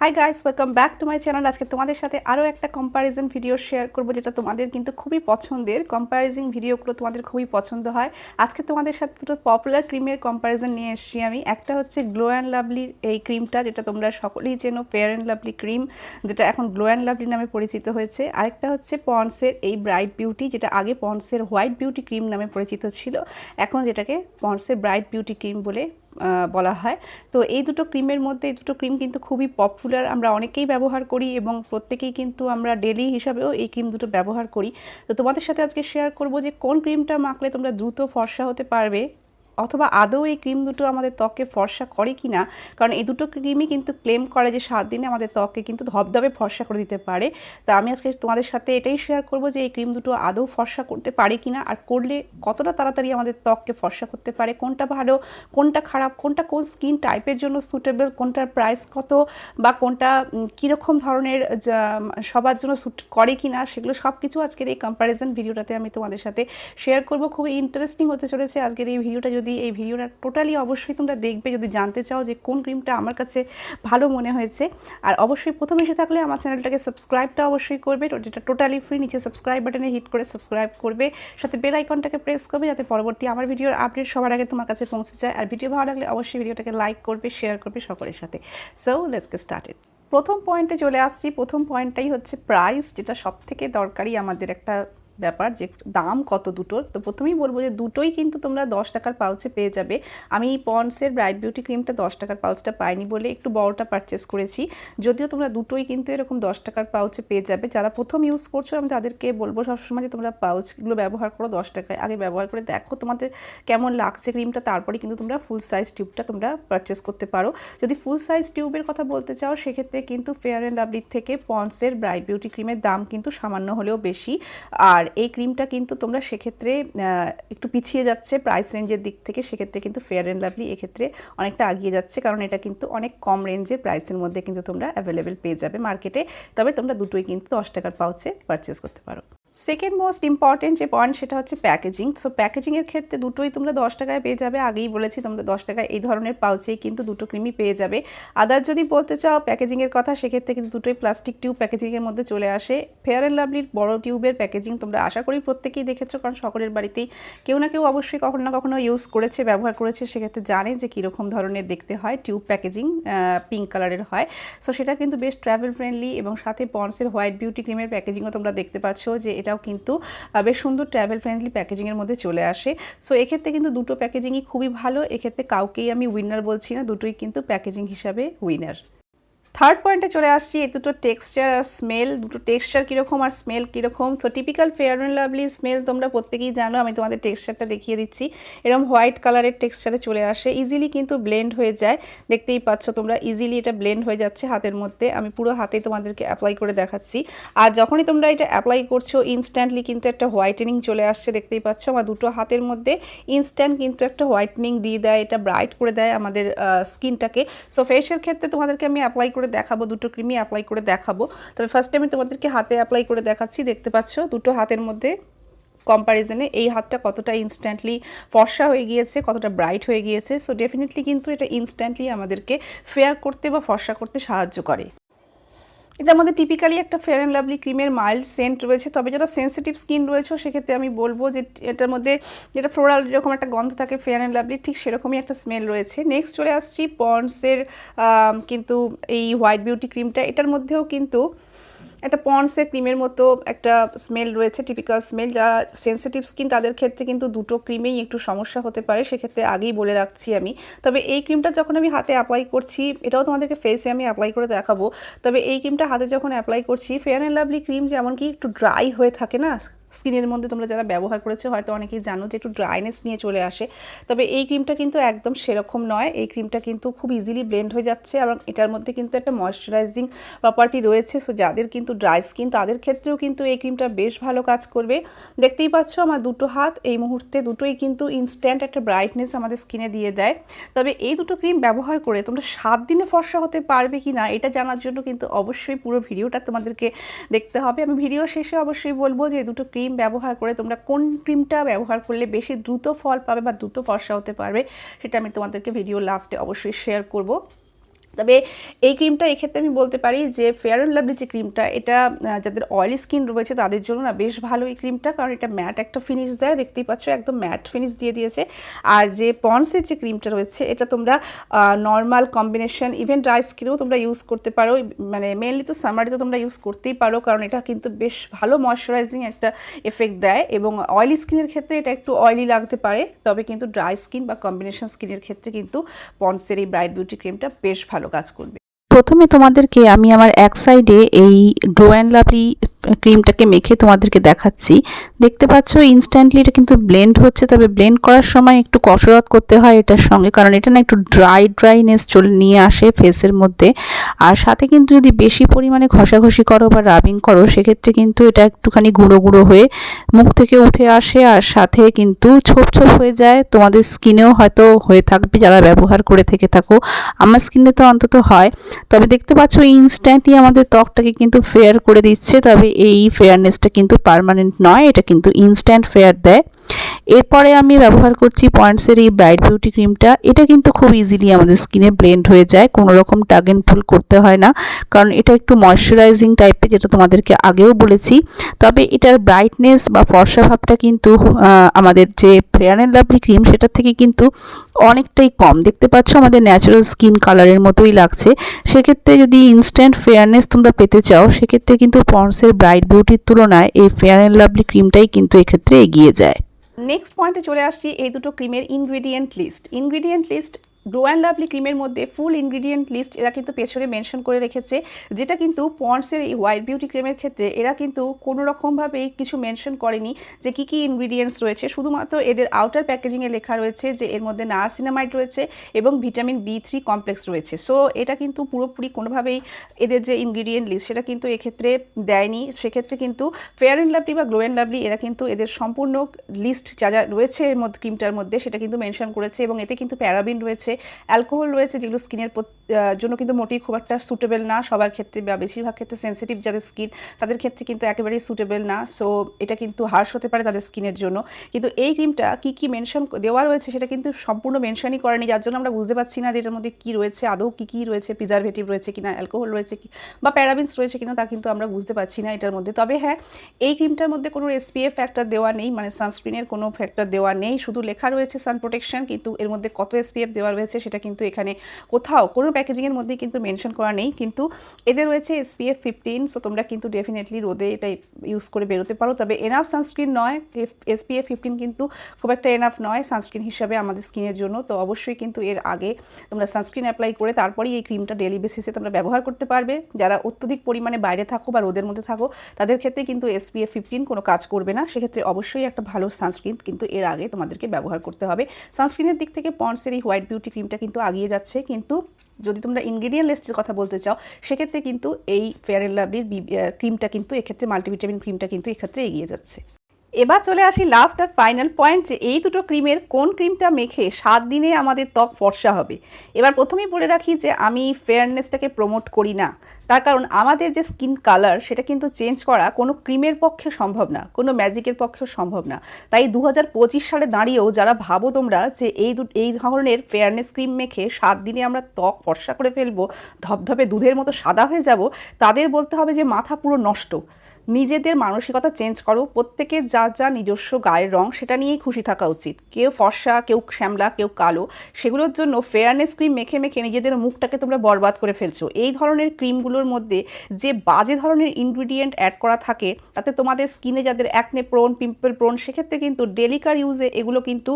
Hi guys welcome back to my channel আজকে তোমাদের সাথে আরও একটা কম্প্যারিজন ভিডিও শেয়ার করব, যেটা তোমাদের কিন্তু খুবই পছন্দের। কম্প্যারিজন ভিডিওগুলো তোমাদের খুবই পছন্দ হয়। আজকে তোমাদের সাথে দুটো পপুলার ক্রিমের কম্প্যারিজন নিয়ে এসেছি আমি। একটা হচ্ছে গ্লো অ্যান্ড লাভলির এই ক্রিমটা যেটা তোমরা সকলেই চেনো ফেয়ার অ্যান্ড লাভলি ক্রিম যেটা এখন গ্লো অ্যান্ড লাভলি নামে পরিচিত হয়েছে। আরেকটা হচ্ছে পন্সের এই ব্রাইট বিউটি যেটা আগে পন্সের হোয়াইট বিউটি ক্রিম নামে পরিচিত ছিল। এখন যেটাকে পন্সের ব্রাইট বিউটি ক্রিম বলে বলা হয়। তো এই দুটো ক্রিমের মধ্যে, এই দুটো ক্রিম কিন্তু খুবই পপুলার আমরা অনেকেই ব্যবহার করি এবং প্রত্যেকেই কিন্তু আমরা ডেলি হিসাবেও এই ক্রিম দুটো ব্যবহার করি। তো তোমাদের সাথে আজকে শেয়ার করব যে কোন ক্রিমটা মাখলে তোমরা দ্রুত ফর্সা হতে পারবে। অথবা আদৌ এই ক্রিম দুটো আমাদের ত্বকে ফর্সা করে কি না কারণ এই দুটো ক্রিমই কিন্তু ক্লেম করে যে সাত দিনে আমাদের ত্বকে কিন্তু ধবধবে, ফর্সা করে দিতে পারে। তা আমি আজকে তোমাদের সাথে এটাই শেয়ার করব যে এই ক্রিম দুটো আদৌ ফর্সা করতে পারে কি না আর করলে কতটা তাড়াতাড়ি আমাদের ত্বককে ফর্সা করতে পারে, কোনটা ভালো, কোনটা খারাপ, কোনটা কোন স্কিন টাইপের জন্য সুটেবল কোনটার প্রাইস কত বা কোনটা কীরকম ধরনের সবার জন্য স্যুট করে কি না সেগুলো সব কিছু আজকের এই কম্প্যারিজন ভিডিওটাতে আমি তোমাদের সাথে শেয়ার করব। খুবই ইন্টারেস্টিং হতে চলেছে আজকের এই ভিডিওটা যদি এই ভিডিওটা টোটালি অবশ্যই তোমরা দেখবে, যদি জানতে চাও যে কোন ক্রিমটা আমার কাছে ভালো মনে হয়েছে, আর অবশ্যই প্রথম এসে থাকলে আমার চ্যানেলটাকে সাবস্ক্রাইবটা অবশ্যই করবে এটা টোটালি ফ্রি নিচে সাবস্ক্রাইব বাটনে হিট করে সাবস্ক্রাইব করবে, সাথে বেল আইকনটাকে প্রেস করবে যাতে পরবর্তী আমার ভিডিওর আপডেট সবার আগে তোমার কাছে পৌঁছে যায়, আর ভিডিও ভালো লাগলে অবশ্যই ভিডিওটাকে লাইক করবে শেয়ার করবে সকলের সাথে। সো লেটস গেট স্টার্টেড প্রথম পয়েন্টে চলে আসছি। প্রথম পয়েন্টটাই হচ্ছে প্রাইস যেটা সব থেকে দরকারি আমাদের একটা ব্যাপার যে দাম কত দুটোর, তো প্রথমেই বলব যে দুটোই কিন্তু তোমরা দশ টাকার পাউচে পেয়ে যাবে। আমি এই পন্ডসের ব্রাইট বিউটি ক্রিমটা দশ টাকার পাউচটা পাইনি বলে একটু বড়টা পারচেস করেছি। যদিও তোমরা দুটোই কিন্তু এরকম দশ টাকার পাউচে পেয়ে যাবে। যারা প্রথম ইউজ করছ, আমি তাদেরকে বলব সবসময় যে তোমরা পাউচগুলো ব্যবহার করো দশ টাকায়। আগে ব্যবহার করে দেখো তোমাদের কেমন লাগছে ক্রিমটা তারপরে কিন্তু তোমরা ফুল সাইজ টিউবটা তোমরা পারচেস করতে পারো। যদি ফুল সাইজ টিউবের কথা বলতে চাও, সেক্ষেত্রে কিন্তু ফেয়ার অ্যান্ড লাভলির থেকে পন্ডসের ব্রাইট বিউটি ক্রিমের দাম কিন্তু সামান্য হলেও বেশি। আর এই ক্রিমটা কিন্তু তোমরা সেক্ষেত্রে একটু পিছিয়ে যাচ্ছে প্রাইস রেঞ্জের দিক থেকে, সেক্ষেত্রে কিন্তু ফেয়ার অ্যান্ড লাভলি এক্ষেত্রে অনেকটা আগিয়ে যাচ্ছে, কারণ এটা কিন্তু অনেক কম রেঞ্জের প্রাইসের মধ্যে কিন্তু তোমরা অ্যাভেলেবেল পেয়ে যাবে মার্কেটে তবে তোমরা দুটোই কিন্তু দশ টাকার পাউচে পারচেস করতে পারো। সেকেন্ড মোস্ট ইম্পর্টেন্ট যে পয়েন্ট সেটা হচ্ছে প্যাকেজিং সো প্যাকেজিংয়ের ক্ষেত্রে দুটোই তোমরা দশ টাকায় পেয়ে যাবে। আগেই বলেছি তোমরা দশ টাকায় এই ধরনের পাউচেই কিন্তু দুটো ক্রিমই পেয়ে যাবে। আদার যদি বলতে চাও প্যাকেজিংয়ের কথা, সেক্ষেত্রে কিন্তু দুটোই প্লাস্টিক টিউব প্যাকেজিংয়ের মধ্যে চলে আসে। ফেয়ার অ্যান্ড লাভলির বড় টিউবের প্যাকেজিং তোমরা আশা করি প্রত্যেকেই দেখেছ, কারণ সকলের বাড়িতেই কেউ না কেউ অবশ্যই কখনো না কখনো ইউজ করেছে, ব্যবহার করেছে। সেক্ষেত্রে জানে যে কীরকম ধরনের দেখতে হয় টিউব প্যাকেজিং পিঙ্ক কালারের হয়। সো সেটা কিন্তু বেশ ট্রাভেল ফ্রেন্ডলি এবং সাথে পন্সের হোয়াইট বিউটি ক্রিমের প্যাকেজিংও তোমরা দেখতে পাচ্ছ যে এটাও কিন্তু বেশ সুন্দর ট্রাভেল ফ্রেন্ডলি প্যাকেজিংয়ের মধ্যে চলে আসে। সো এক্ষেত্রে কিন্তু দুটো প্যাকেজিংই খুবই ভালো। এক্ষেত্রে কাউকেই আমি উইনার বলছি না, দুটোই কিন্তু প্যাকেজিং হিসাবে উইনার থার্ড পয়েন্টে চলে আসছি, এই দুটো টেক্সচার আর স্মেল দুটো টেক্সচার কীরকম আর স্মেল কীরকম। So typical fair and lovely smell তোমরা প্রত্যেকেই জানো, আমি তোমাদের টেক্সচারটা দেখিয়ে দিচ্ছি। এরকম হোয়াইট কালারের টেক্সচারে চলে আসে ইজিলি কিন্তু ব্লেন্ড হয়ে যায়। দেখতেই পাচ্ছ তোমরা ইজিলি এটা ব্লেন্ড হয়ে যাচ্ছে হাতের মধ্যে, আমি পুরো হাতে তোমাদেরকে অ্যাপ্লাই করে দেখাচ্ছি। আর যখনই তোমরা এটা অ্যাপ্লাই করছ ইনস্ট্যান্টলি কিন্তু একটা হোয়াইটেনিং চলে আসছে, দেখতেই পাচ্ছ আমার দুটো হাতের মধ্যে ইনস্ট্যান্ট কিন্তু একটা হোয়াইটেনিং দিয়ে দেয়, এটা ব্রাইট করে দেয় আমাদের স্কিনটাকে সো ফেসের ক্ষেত্রে তোমাদেরকে আমি অ্যাপ্লাই করে দেখাবো, দুটো ক্রিমই অ্যাপ্লাই করে দেখাবো। তবে ফার্স্টে আমি তোমাদেরকে হাতে অ্যাপ্লাই করে দেখাচ্ছি, দেখতে পাচ্ছ? দুটো হাতের মধ্যে কম্প্যারিজনে এই হাতটা কতটা ইনস্ট্যান্টলি ফর্সা হয়ে গিয়েছে, কতটা ব্রাইট হয়ে গিয়েছে। সো ডেফিনেটলি কিন্তু এটা ইনস্ট্যান্টলি আমাদেরকে ফেয়ার করতে বা ফর্সা করতে সাহায্য করে। এটা আমাদের টিপিক্যালি একটা ফেয়ার অ্যান্ড লাভলি ক্রিমের মাইল্ড সেন্ট রয়েছে, তবে যারা সেন্সিটিভ স্কিন রয়েছে, সেক্ষেত্রে আমি বলব যে এটার মধ্যে যেটা ফ্লোরাল যেরকম একটা গন্ধ থাকে ফেয়ার অ্যান্ড লাভলি ঠিক সেরকমই একটা স্মেল রয়েছে। নেক্সট চলে আসছি পন্ডসের কিন্তু এই হোয়াইট বিউটি ক্রিমটা এটার মধ্যেও কিন্তু একটা পন্ডসের ক্রিমের মতো একটা স্মেল রয়েছে টিপিক্যাল স্মেল যা সেন্সিটিভ স্কিন তাদের ক্ষেত্রে কিন্তু দুটো ক্রিমেই একটু সমস্যা হতে পারে, সেক্ষেত্রে আগেই বলে রাখছি আমি। তবে এই ক্রিমটা যখন আমি হাতে অ্যাপ্লাই করছি, এটাও তোমাদেরকে ফেসে আমি অ্যাপ্লাই করে দেখাবো, তবে এই ক্রিমটা হাতে যখন অ্যাপ্লাই করছি ফেয়ার অ্যান্ড লাভলি ক্রিম যেমন কি একটু ড্রাই হয়ে থাকে না স্কিনের মধ্যে তোমরা যারা ব্যবহার করেছ, হয়তো অনেকেই জানো যে একটু ড্রাইনেস নিয়ে চলে আসে। তবে এই ক্রিমটা কিন্তু একদম সেরকম নয়। এই ক্রিমটা কিন্তু খুব ইজিলি ব্লেন্ড হয়ে যাচ্ছে এবং এটার মধ্যে কিন্তু একটা ময়শ্চারাইজিং প্রপার্টি রয়েছে। সো যাদের কিন্তু ড্রাই স্কিন তাদের ক্ষেত্রেও কিন্তু এই ক্রিমটা বেশ ভালো কাজ করবে। দেখতেই পাচ্ছ আমার দুটো হাত, এই মুহূর্তে দুটোই কিন্তু ইনস্ট্যান্ট একটা ব্রাইটনেস আমাদের স্কিনে দিয়ে দেয়। তবে এই দুটো ক্রিম ব্যবহার করে তোমরা সাত দিনে ফর্সা হতে পারবে কি না এটা জানার জন্য কিন্তু অবশ্যই পুরো ভিডিওটা তোমাদেরকে দেখতে হবে। আমি ভিডিও শেষে অবশ্যই বলব যে দুটো ক্রিম ব্যবহার করে তোমরা কোন ক্রিমটা ব্যবহার করলে বেশি দ্রুত ফল পাবে বা দ্রুত ফর্সা হতে পারবে, সেটা আমি তোমাদেরকে ভিডিও লাস্টে অবশ্যই শেয়ার করব। তবে এই ক্রিমটা এক্ষেত্রে আমি বলতে পারি যে ফেয়ার অ্যান্ড লাভলি যে ক্রিমটা, এটা যাদের অয়েলি স্কিন রয়েছে তাদের জন্য না বেশ ভালো এই ক্রিমটা, কারণ এটা ম্যাট একটা ফিনিশ দেয়। দেখতেই পাচ্ছ একদম ম্যাট ফিনিশ দিয়ে দিয়েছে। আর যে পন্সের যে ক্রিমটা রয়েছে, এটা তোমরা নর্মাল কম্বিনেশন ইভেন ড্রাই স্কিনেও তোমরা ইউজ করতে পারো। মানে মেনলি তো সামারে তো তোমরা ইউজ করতেই পারো, কারণ এটা কিন্তু বেশ ভালো ময়শ্চারাইজিং একটা এফেক্ট দেয়। এবং অয়েলি স্কিনের ক্ষেত্রে এটা একটু অয়েলি লাগতে পারে, তবে কিন্তু ড্রাই স্কিন বা কম্বিনেশন স্কিনের ক্ষেত্রে কিন্তু পন্সের এই ব্রাইট বিউটি ক্রিমটা বেশ ভালো। কাজ করবে। প্রথমে তোমাদেরকে আমি আমার এক সাইডে এই গ্লো অ্যান্ড লাভলি ক্রিমটাকে মেখে তোমাদেরকে দেখাচ্ছি। দেখতে পাচ্ছ ইনস্ট্যান্টলি এটা কিন্তু ব্লেন্ড হচ্ছে, তবে ব্লেন্ড করার সময় একটু কসরত করতে হয় এটার সঙ্গে, কারণ এটা না একটু ড্রাই ড্রাইনেস চলে নিয়ে আসে ফেসের মধ্যে। আর সাথে কিন্তু যদি বেশি পরিমাণে ঘষাঘষি করো বা রাবিং করো, সেক্ষেত্রে কিন্তু এটা একটুখানি গুঁড়ো গুঁড়ো হয়ে মুখ থেকে উঠে আসে, আর সাথে কিন্তু ছোপ ছোপ হয়ে যায়। তোমাদের স্কিনেও হয়তো হয়ে থাকবে, যারা ব্যবহার করে থেকে থাকো। আমার স্কিনে তো অন্তত হয়। তবে দেখতে পাচ্ছ ইনস্ট্যান্টলি আমাদের ত্বকটাকে কিন্তু ফেয়ার করে দিচ্ছে, তবে এই ফেয়ারনেসটা কিন্তু পারমানেন্ট নয় এটা কিন্তু ইনস্ট্যান্ট ফেয়ার দেয়। এরপরে আমি ব্যবহার করছি পয়েন্টসের এই ব্রাইট বিউটি ক্রিমটা এটা কিন্তু খুব ইজিলি আমাদের স্কিনে ব্লেন্ড হয়ে যায়, কোনো রকম টাগ এন্ড পুল করতে হয় না। কারণ এটা একটু ময়শ্চারাইজিং টাইপের যেটা তোমাদেরকে আগেও বলেছি। তবে এটার ব্রাইটনেস বা ফর্সা ভাবটা কিন্তু আমাদের যে ফেয়ার অ্যান্ড লাভলি ক্রিম সেটার থেকে কিন্তু অনেকটাই কম। দেখতে পাচ্ছ আমাদের ন্যাচারাল স্কিন কালারের মতোই লাগছে। সেক্ষেত্রে যদি ইনস্ট্যান্ট ফেয়ারনেস তোমরা পেতে চাও, সেক্ষেত্রে কিন্তু পন্সের ব্রাইট বিউটির তুলনায় এই ফেয়ার অ্যান্ড লাভলি ক্রিমটাই কিন্তু এক্ষেত্রে এগিয়ে যায়। নেক্সট পয়েন্টে চলে আসছি এই দুটো ক্রিমের ingredient list ingredient list glow and lovely ক্রিমের মধ্যে ফুল ইনগ্রিডিয়েন্ট লিস্ট এরা কিন্তু পেছনে মেনশন করে রেখেছে, যেটা কিন্তু পন্ডসের এই হোয়াইট বিউটি ক্রিমের ক্ষেত্রে এরা কিন্তু কোনো রকমভাবেই কিছু মেনশন করেনি যে কী কী ইনগ্রিডিয়েন্টস রয়েছে। শুধুমাত্র এদের আউটার প্যাকেজিংয়ে লেখা রয়েছে যে এর মধ্যে নাসিনামাইড রয়েছে এবং ভিটামিন বি থ্রি কমপ্লেক্স রয়েছে। সো এটা কিন্তু পুরোপুরি কোনোভাবেই এদের যে ইনগ্রিডিয়েন্ট লিস্ট সেটা কিন্তু এক্ষেত্রে দেয়নি। সেক্ষেত্রে কিন্তু ফেয়ার অ্যান্ড লাভলি বা গ্লো অ্যান্ড লাভলি এরা কিন্তু এদের সম্পূর্ণ লিস্ট যা যা রয়েছে এর মধ্যে ক্রিমটার মধ্যে সেটা কিন্তু মেনশন করেছে এবং এতে কিন্তু প্যারাবিন রয়েছে। অ্যালকোহল রয়েছে যেগুলো স্কিনের জন্য কিন্তু মোটেই খুব একটা সুটেবল না। সবার ক্ষেত্রে বা বেশিরভাগ ক্ষেত্রে সেন্সিটিভ যাদের স্কিন তাদের ক্ষেত্রে কিন্তু একেবারেই সুটেবল না। সো এটা কিন্তু হার্শ হতে পারে তাদের স্কিনের জন্য। কিন্তু এই ক্রিমটা কি কি মেনশন দেওয়া রয়েছে সেটা কিন্তু সম্পূর্ণ মেনশনই করেনি। যার জন্য আমরা বুঝতে পারছি না যে এটার মধ্যে কী রয়েছে, আদৌ কী কী রয়েছে প্রিজারভেটিভ রয়েছে কিনা অ্যালকোহল রয়েছে কি বা প্যারাবিনস রয়েছে কিনা তা কিন্তু আমরা বুঝতে পারছি না এটার মধ্যে। তবে হ্যাঁ এই ক্রিমটার মধ্যে কোনো এসপিএফ ফ্যাক্টর দেওয়া নেই। মানে সানস্ক্রিনের কোনো ফ্যাক্টর দেওয়া নেই। শুধু লেখা রয়েছে সান প্রোটেকশন কিন্তু এর মধ্যে কত এসপিএফ দেওয়া রয়েছে সেটা কিন্তু এখানে কোথাও কোনো প্যাকেজিংয়ের মধ্যে কিন্তু মেনশন করা নেই। কিন্তু এদের রয়েছে এসপিএফ ফিফটিন সো তোমরা কিন্তু ডেফিনেটলি রোদে এটা ইউজ করে বেরোতে পারো। তবে এনাফ সানস্ক্রিন নয়। এসপিএফ ফিফটিন কিন্তু খুব একটা এনাফ নয় সানস্ক্রিন হিসাবে আমাদের স্কিনের জন্য। তো অবশ্যই কিন্তু এর আগে তোমরা সানস্ক্রিন অ্যাপ্লাই করে তারপরেই এই ক্রিমটা ডেলি বেসিসে তোমরা ব্যবহার করতে পারবে। যারা অত্যধিক পরিমাণে বাইরে থাকো বা রোদের মধ্যে থাকো, তাদের ক্ষেত্রে কিন্তু এসপিএফ ফিফটিন কোনো কাজ করবে না। সেক্ষেত্রে অবশ্যই একটা ভালো সানস্ক্রিন কিন্তু এর আগে তোমাদেরকে ব্যবহার করতে হবে। সানস্ক্রিনের দিক থেকে পন্ডসের এই হোয়াইট বিউটি ক্রিমটা কিন্তু আগিয়ে যাচ্ছে। কিন্তু যদি তোমরা ইনগ্রিডিয়েন্ট লিস্টের কথা বলতে চাও, সেক্ষেত্রে কিন্তু এই ফেয়ার অ্যান্ড লাভলির ক্রিমটা কিন্তু এক্ষেত্রে মাল্টিভিটামিন ক্রিমটা কিন্তু এক্ষেত্রে এগিয়ে যাচ্ছে। এবার চলে আসি লাস্ট আর ফাইনাল পয়েন্ট যে এই দুটো ক্রিমের কোন ক্রিমটা মেখে সাত দিনে আমাদের ত্বক ফর্সা হবে। এবার প্রথমেই বলে রাখি যে আমি ফেয়ারনেসটাকে প্রমোট করি না। তার কারণ আমাদের যে স্কিন কালার সেটা কিন্তু চেঞ্জ করা কোনো ক্রিমের পক্ষে সম্ভব না, কোনো ম্যাজিকের পক্ষেও সম্ভব না। তাই দু হাজার পঁচিশ সালে দাঁড়িয়েও যারা ভাবো তোমরা যে এই দু এই ধরনের ফেয়ারনেস ক্রিম মেখে সাত দিনে আমরা ত্বক ফর্সা করে ফেলব, ধপধপে দুধের মতো সাদা হয়ে যাব, তাদের বলতে হবে যে মাথা পুরো নষ্ট। নিজেদের মানসিকতা চেঞ্জ করো। প্রত্যেকের যা যা নিজস্ব গায়ের রং, সেটা নিয়েই খুশি থাকা উচিত। কেউ ফর্সা, কেউ শ্যামলা, কেউ কালো, সেগুলোর জন্য ফেয়ারনেস ক্রিম মেখে মেখে নিজেদের মুখটাকে তোমরা বরবাদ করে ফেলছো। এই ধরনের ক্রিমগুলোর মধ্যে যে বাজে ধরনের ইনগ্রিডিয়েন্ট অ্যাড করা থাকে, তাতে তোমাদের স্কিনে যাদের অ্যাকনে প্রোন পিম্পল প্রোন সেক্ষেত্রে কিন্তু ডেলিকার ইউজে এগুলো কিন্তু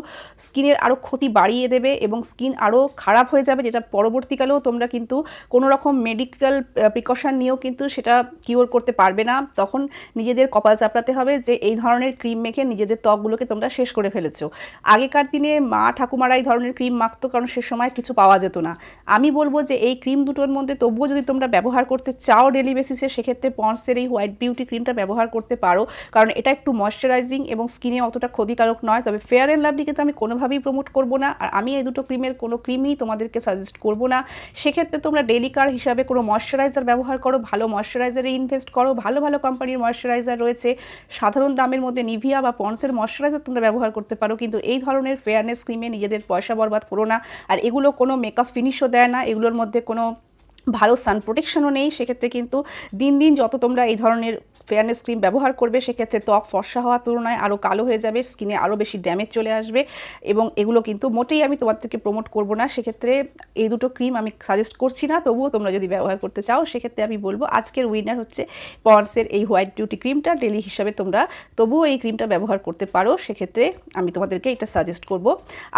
স্কিনের আরও ক্ষতি বাড়িয়ে দেবে এবং স্কিন আরও খারাপ হয়ে যাবে, যেটা পরবর্তীকালেও তোমরা কিন্তু কোনো রকম মেডিকেল প্রিকশন নিয়েও কিন্তু সেটা কিওর করতে পারবে না। তখন নিজেদের কপাল চাপড়াতে হবে যে এই ধরনের ক্রিম মেখে নিজেদের ত্বকগুলোকে তোমরা শেষ করে ফেলেছো। আগেকার দিনে মা ঠাকুমারা এই ধরনের ক্রিম মাখতো কারণ সে সময় কিছু পাওয়া যেত না। আমি বলব যে এই ক্রিম দুটোর মধ্যে তবুও যদি তোমরা ব্যবহার করতে চাও ডেলি বেসিসে সেক্ষেত্রে পন্সের এই হোয়াইট বিউটি ক্রিমটা ব্যবহার করতে পারো। কারণ এটা একটু ময়শ্চারাইজিং এবং স্কিনে অতটা ক্ষতিকারক নয়। তবে ফেয়ার অ্যান্ড লাভলিকে তো আমি কোনোভাবেই প্রমোট করব না। আর আমি এই দুটো ক্রিমের কোনো ক্রিমই তোমাদেরকে সাজেস্ট করব না। সেক্ষেত্রে তোমরা ডেলি কার হিসাবে কোনো ময়শ্চারাইজার ব্যবহার করো, ভালো ময়শ্চারাইজারে ইনভেস্ট করো, ভালো ভালো কোম্পানির ময়শ্চারাইজার রয়েছে। সাধারণ দামের মধ্যে নিভিয়া বা পন্সের ময়শ্চারাইজার তোমরা ব্যবহার করতে পারো। কিন্তু এই ধরনের ফেয়ারনেস ক্রিমে নিজেদের পয়সা বরবাদ করো না। আর এগুলো কোনো মেকআপ ফিনিশও দেয় না। এগুলোর মধ্যে কোনো ভালো সান প্রোটেকশনও নেই। সেক্ষেত্রে কিন্তু দিন দিন যত তোমরা এই ধরনের ফেয়ারনেস ক্রিম ব্যবহার করবে, সেক্ষেত্রে ত্বক ফর্সা হওয়ার তুলনায় আরও কালো হয়ে যাবে, স্কিনে আরও বেশি ড্যামেজ চলে আসবে এবং এগুলো কিন্তু মোটেই আমি তোমাদেরকে প্রমোট করব না। সেক্ষেত্রে এই দুটো ক্রিম আমি সাজেস্ট করছি না, তবুও তোমরা যদি ব্যবহার করতে চাও, সেক্ষেত্রে আমি বলব আজকের উইনার হচ্ছে পন্সের এই হোয়াইট বিউটি ক্রিমটা ডেলি হিসাবে তোমরা তবুও এই ক্রিমটা ব্যবহার করতে পারো, সেক্ষেত্রে আমি তোমাদেরকে এটা সাজেস্ট করব।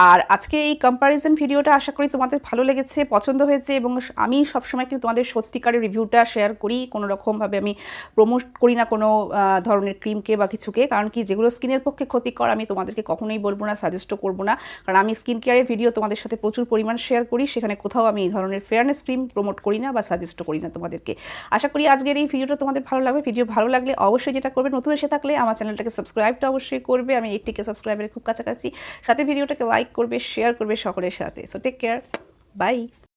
আর আজকে এই কম্প্যারিজন ভিডিওটা আশা করি তোমাদের ভালো লেগেছে, পছন্দ হয়েছে এবং আমি সবসময় কিন্তু তোমাদের সত্যিকারের রিভিউটা শেয়ার করি। কোনো রকমভাবে আমি প্রমোট করি না কোনো ধরনের ক্রিমকে বা কিছুকে। কারণ কি, যেগুলো স্কিনের পক্ষে ক্ষতিকর, আমি তোমাদেরকে কখনোই বলব না সাজেস্টও করব না। কারণ আমি স্কিন কেয়ারের ভিডিও তোমাদের সাথে প্রচুর পরিমাণ শেয়ার করি, সেখানে কোথাও আমি এই ধরনের ফেয়ারনেস ক্রিম প্রমোট করি না বা সাজেস্টও করি না তোমাদেরকে। আশা করি আজকের এই ভিডিওটা তোমাদের ভালো লাগবে। ভিডিও ভালো লাগলে অবশ্যই যেটা করবে, নতুন এসে থাকলে আমার চ্যানেলটাকে সাবস্ক্রাইবটা অবশ্যই করবে। আমি এইটিকে সাবস্ক্রাইবের খুব কাছাকাছি। সাথে ভিডিওটাকে লাইক করবে শেয়ার করবে সকলের সাথে। So take care bye